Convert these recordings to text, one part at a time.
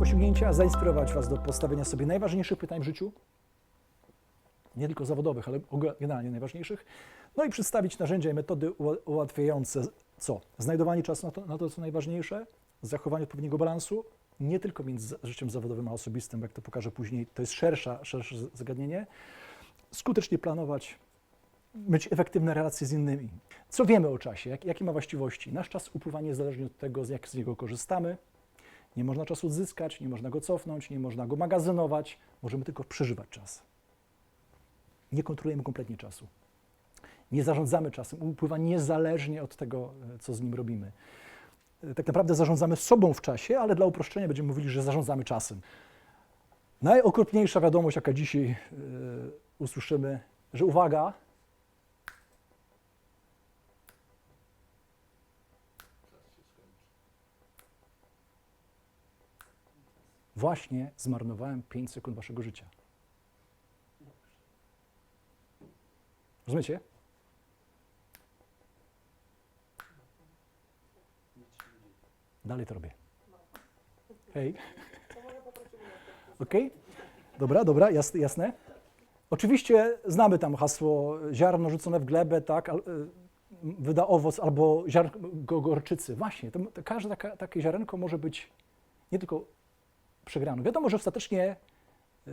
osiągnięcia zainspirować Was do postawienia sobie najważniejszych pytań w życiu, nie tylko zawodowych, ale generalnie najważniejszych, no i przedstawić narzędzia i metody ułatwiające co? Znajdowanie czasu na to, na to, co najważniejsze, zachowanie odpowiedniego balansu, nie tylko między życiem zawodowym a osobistym, jak to pokażę później, to jest szersza, szersze zagadnienie, skutecznie planować, mieć efektywne relacje z innymi. Co wiemy o czasie? Jak, jakie ma właściwości? Nasz czas upływa niezależnie od tego, jak z niego korzystamy. Nie można czasu odzyskać, nie można go cofnąć, nie można go magazynować. Możemy tylko przeżywać czas. Nie kontrolujemy kompletnie czasu. Nie zarządzamy czasem. Upływa niezależnie od tego, e, co z nim robimy. E, Tak naprawdę zarządzamy sobą w czasie, ale dla uproszczenia będziemy mówili, że zarządzamy czasem. Najokropniejsza wiadomość, jaka dzisiaj e, usłyszymy, że uwaga, właśnie zmarnowałem 5 sekund waszego życia. Rozumiecie? Dalej to robię. Hej. Okej? Dobra, dobra, jasne, jasne. Oczywiście znamy tam hasło ziarno rzucone w glebę, tak, y, wyda owoc albo ziarnko gorczycy. Właśnie, to, to każde taka, takie ziarenko może być nie tylko przegraną. Wiadomo, że ostatecznie y,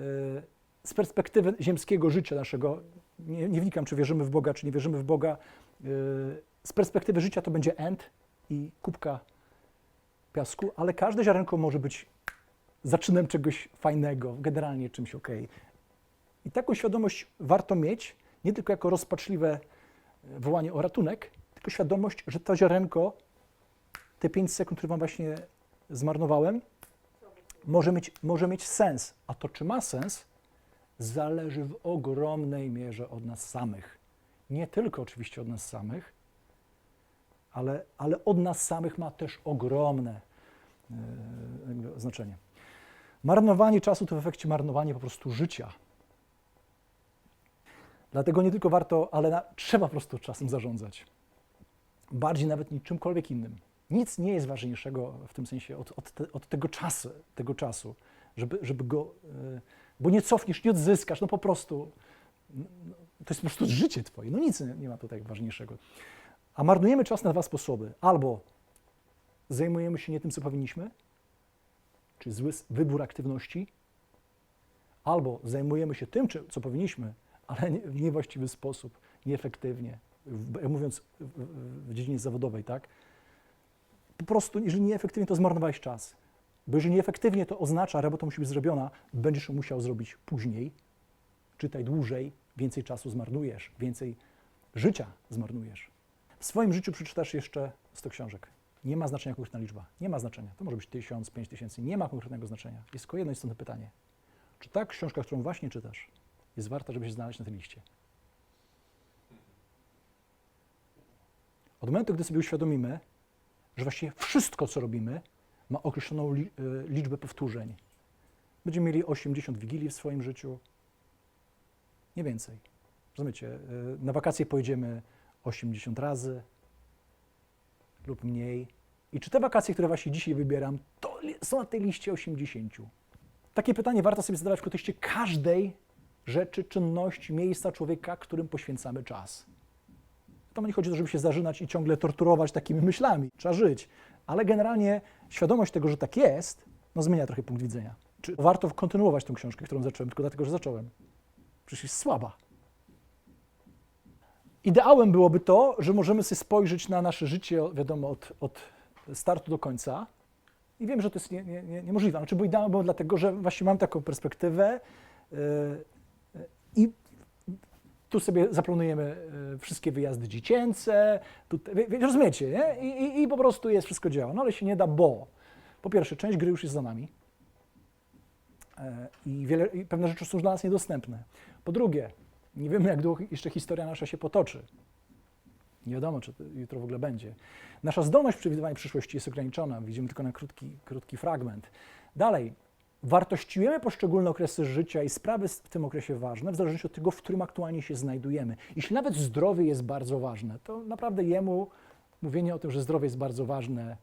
z perspektywy ziemskiego życia naszego, nie, nie wnikam, czy wierzymy w Boga, czy nie wierzymy w Boga, y, z perspektywy życia to będzie end i kubka piasku, ale każde ziarenko może być zaczynem czegoś fajnego, generalnie czymś ok. I taką świadomość warto mieć, nie tylko jako rozpaczliwe e, wołanie o ratunek, tylko świadomość, że to ziarenko, te 5 sekund, które Wam właśnie zmarnowałem, może mieć, może mieć sens. A to, czy ma sens, zależy w ogromnej mierze od nas samych. Nie tylko oczywiście od nas samych, ale, ale od nas samych ma też ogromne jakby znaczenie. Marnowanie czasu to w efekcie marnowanie po prostu życia. Dlatego nie tylko warto, ale na, trzeba po prostu czasem zarządzać. Bardziej nawet niż czymkolwiek innym. Nic nie jest ważniejszego w tym sensie od, od, te, od tego czasu, tego czasu, żeby, żeby go, e, bo nie cofniesz, nie odzyskasz, no po prostu, no, to jest po prostu życie twoje, no nic nie, ma tutaj ważniejszego. A marnujemy czas na dwa sposoby. Albo zajmujemy się nie tym, co powinniśmy, czy zły wybór aktywności, albo zajmujemy się tym, co powinniśmy, ale w niewłaściwy sposób, nieefektywnie, w, mówiąc w, w dziedzinie zawodowej, tak? Po prostu, jeżeli nieefektywnie, to zmarnowałeś czas. Bo jeżeli nieefektywnie, to oznacza, robota musi być zrobiona, będziesz musiał zrobić później, czytaj dłużej, więcej czasu zmarnujesz, więcej życia zmarnujesz. W swoim życiu przeczytasz jeszcze 100 książek. Nie ma znaczenia konkretna liczba. Nie ma znaczenia. To może być tysiąc, pięć tysięcy. Nie ma konkretnego znaczenia. Jest tylko jedno istotne pytanie. Czy ta książka, którą właśnie czytasz, jest warta, żeby się znaleźć na tej liście? Od momentu, gdy sobie uświadomimy, że właściwie wszystko, co robimy, ma określoną y, liczbę powtórzeń. Będziemy mieli 80 wigilii w swoim życiu, nie więcej. Rozumiecie? Y, Na wakacje pojedziemy 80 razy lub mniej. I czy te wakacje, które właśnie dzisiaj wybieram, to są na tej liście 80? Takie pytanie warto sobie zadawać w kontekście każdej rzeczy, czynności, miejsca człowieka, którym poświęcamy czas. To nie chodzi o to, żeby się zażynać i ciągle torturować takimi myślami. Trzeba żyć. Ale generalnie świadomość tego, że tak jest, no zmienia trochę punkt widzenia. Czy warto kontynuować tę książkę, którą zacząłem, tylko dlatego, że zacząłem? Przecież jest słaba. Ideałem byłoby to, że możemy sobie spojrzeć na nasze życie, wiadomo, od, od startu do końca. I wiem, że to jest nie, nie, nie, niemożliwe. Znaczy, bo ideałem było dlatego, że właśnie mam taką perspektywę yy, yy, i tu sobie zaplanujemy yy, wszystkie wyjazdy dziecięce, rozumiecie, nie? I, i, I po prostu jest, wszystko działa. No ale się nie da, bo po pierwsze, część gry już jest za nami yy, i, wiele, i pewne rzeczy są dla nas niedostępne. Po drugie, nie wiemy, jak długo jeszcze historia nasza się potoczy. Nie wiadomo, czy jutro w ogóle będzie. Nasza zdolność przewidywania przyszłości jest ograniczona. Widzimy tylko na krótki, krótki fragment. Dalej, wartościujemy poszczególne okresy życia i sprawy w tym okresie ważne, w zależności od tego, w którym aktualnie się znajdujemy. Jeśli nawet zdrowie jest bardzo ważne, to naprawdę jemu mówienie o tym, że zdrowie jest bardzo ważne,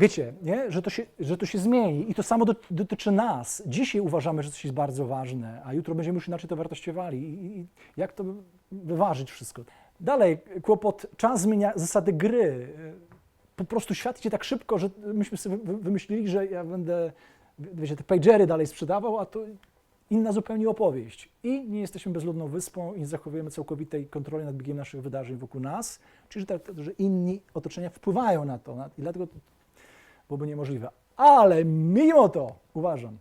Wiecie, nie? Że, to się, że to się zmieni i to samo do, dotyczy nas. Dzisiaj uważamy, że coś jest bardzo ważne, a jutro będziemy już inaczej to wartościowali. I, i jak to wyważyć wszystko? Dalej, kłopot, czas zmienia zasady gry. Po prostu świat idzie tak szybko, że myśmy sobie wy- wymyślili, że ja będę, wiecie, te pagery dalej sprzedawał, a to inna zupełnie opowieść. I nie jesteśmy bezludną wyspą i nie zachowujemy całkowitej kontroli nad biegiem naszych wydarzeń wokół nas, czyli że, tak, że inni otoczenia wpływają na to. I dlatego to byłoby niemożliwe. Ale mimo to uważam,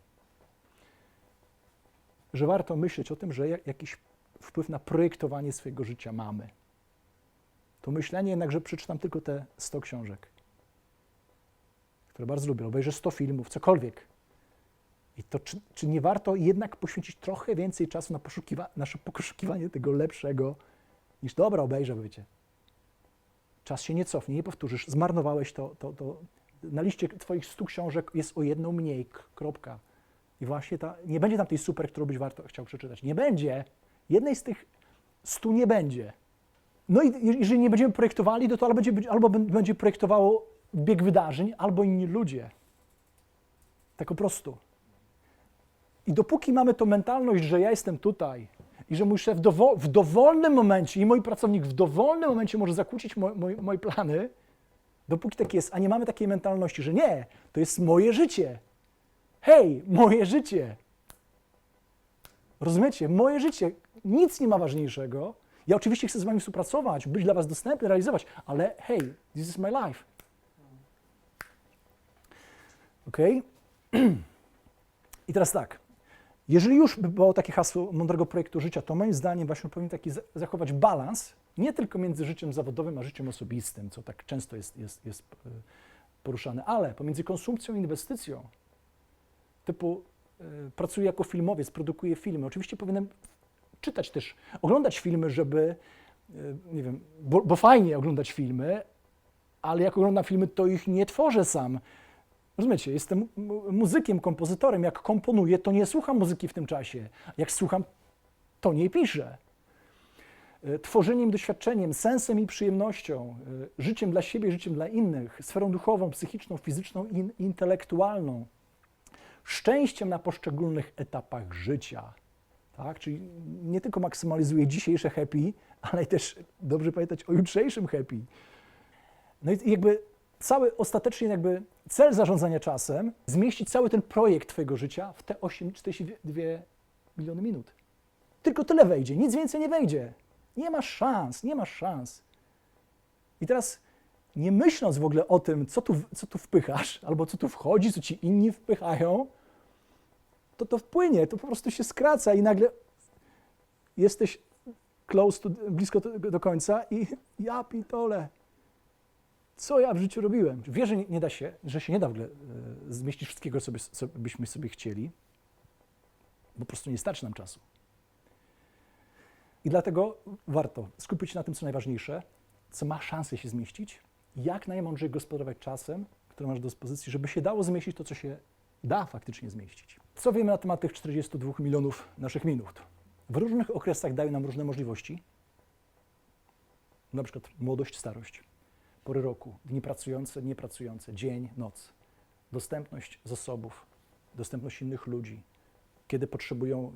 że warto myśleć o tym, że jak- jakiś wpływ na projektowanie swojego życia mamy. To jednak, że przeczytam tylko te 100 książek, które bardzo lubię, obejrzę 100 filmów, cokolwiek. I to czy, czy nie warto jednak poświęcić trochę więcej czasu na poszukiwa- nasze poszukiwanie tego lepszego, niż dobra, obejrzę, wiecie. Czas się nie cofnie, nie powtórzysz, zmarnowałeś to, to, to. Na liście twoich 100 książek jest o jedną mniej, kropka. I właśnie ta, nie będzie tam tej super, którą byś warto chciał przeczytać. Nie będzie. Jednej z tych 100 nie będzie. No i je- jeżeli nie będziemy projektowali, to, to albo, będzie, albo bę- będzie projektowało bieg wydarzeń, albo inni ludzie. Tak po prostu. I dopóki mamy tą mentalność, że ja jestem tutaj i że mój szef w dowolnym momencie i mój pracownik w dowolnym momencie może zakłócić mo- moi- moje plany, dopóki tak jest, a nie mamy takiej mentalności, że nie, to jest moje życie. Hej, moje życie. Rozumiecie? Moje życie. Nic nie ma ważniejszego. Ja oczywiście chcę z wami współpracować, być dla was dostępny, realizować, ale hej, this is my life. Ok? I teraz tak. Jeżeli już by było takie hasło mądrego projektu życia, to moim zdaniem właśnie powinien taki za- zachować balans, nie tylko między życiem zawodowym a życiem osobistym, co tak często jest, jest, jest e, poruszane, ale pomiędzy konsumpcją i inwestycją. Typu y, pracuję jako filmowiec, produkuję filmy. Oczywiście powinienem czytać też, oglądać filmy, żeby, y, nie wiem, bo, bo fajnie oglądać filmy, ale jak oglądam filmy, to ich nie tworzę sam. Rozumiecie, jestem mu- muzykiem, kompozytorem. Jak komponuję, to nie słucham muzyki w tym czasie. Jak słucham, to nie piszę. Y, Tworzeniem, doświadczeniem, sensem i przyjemnością, y, życiem dla siebie, życiem dla innych, sferą duchową, psychiczną, fizyczną i in- intelektualną szczęściem na poszczególnych etapach życia. Tak? Czyli nie tylko maksymalizuje dzisiejsze happy, ale też dobrze pamiętać o jutrzejszym happy. No i jakby cały ostatecznie jakby cel zarządzania czasem zmieścić cały ten projekt twojego życia w te 8, 42 miliony minut. Tylko tyle wejdzie, nic więcej nie wejdzie. Nie masz szans, nie masz szans. I teraz nie myśląc w ogóle o tym, co tu, co tu wpychasz, albo co tu wchodzi, co ci inni wpychają, to to wpłynie, to po prostu się skraca i nagle jesteś close to, blisko do, końca i ja pitole. Co ja w życiu robiłem? Wiesz, że nie, nie da się, że się nie da w ogóle e, zmieścić wszystkiego, co, by, co byśmy sobie chcieli, bo po prostu nie starczy nam czasu. I dlatego warto skupić się na tym, co najważniejsze, co ma szansę się zmieścić, jak najmądrzej gospodarować czasem, który masz do dyspozycji, żeby się dało zmieścić to, co się da faktycznie zmieścić. Co wiemy na temat tych 42 milionów naszych minut? W różnych okresach dają nam różne możliwości, na przykład młodość, starość, pory roku, dni pracujące, niepracujące, dzień, noc, dostępność zasobów, dostępność innych ludzi, kiedy potrzebują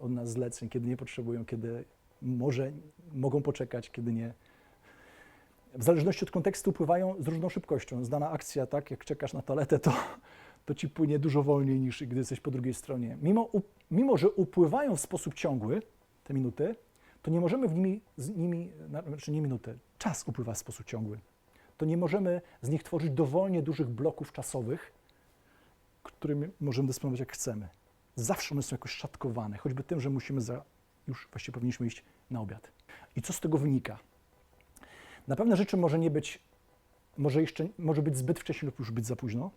e, od nas zleceń, kiedy nie potrzebują, kiedy może mogą poczekać, kiedy nie. W zależności od kontekstu pływają z różną szybkością. Zdana akcja, tak, jak czekasz na toaletę, to, to ci płynie dużo wolniej niż gdy jesteś po drugiej stronie. Mimo, mimo że upływają w sposób ciągły te minuty, to nie możemy w nimi, z nimi, na- znaczy nie minuty, czas upływa w sposób ciągły. To nie możemy z nich tworzyć dowolnie dużych bloków czasowych, którymi możemy dysponować jak chcemy. Zawsze one są jakoś szatkowane, choćby tym, że musimy za, już właściwie powinniśmy iść na obiad. I co z tego wynika? Na pewne rzeczy może nie być, może jeszcze, może być zbyt wcześnie lub już być za późno.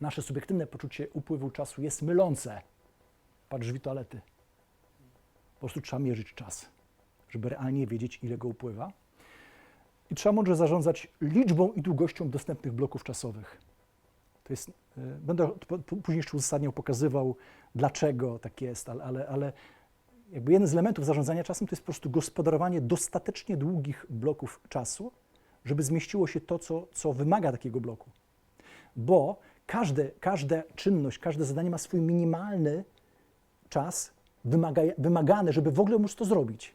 Nasze subiektywne poczucie upływu czasu jest mylące. Patrz drzwi toalety. Po prostu trzeba mierzyć czas, żeby realnie wiedzieć, ile go upływa. I trzeba mądrze zarządzać liczbą i długością dostępnych bloków czasowych. To jest, y, będę później jeszcze uzasadniał, pokazywał, dlaczego tak jest, ale, ale, ale jakby jeden z elementów zarządzania czasem to jest po prostu gospodarowanie dostatecznie długich bloków czasu, żeby zmieściło się to, co, co wymaga takiego bloku. bo każde, każda czynność, każde zadanie ma swój minimalny czas wymaga, wymagany, żeby w ogóle móc to zrobić.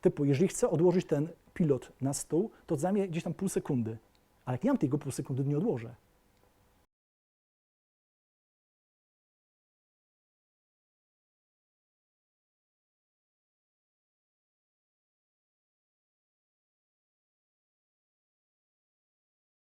Typu, jeżeli chcę odłożyć ten pilot na stół, to zajmie gdzieś tam pół sekundy. Ale jak nie mam tego pół sekundy, nie odłożę.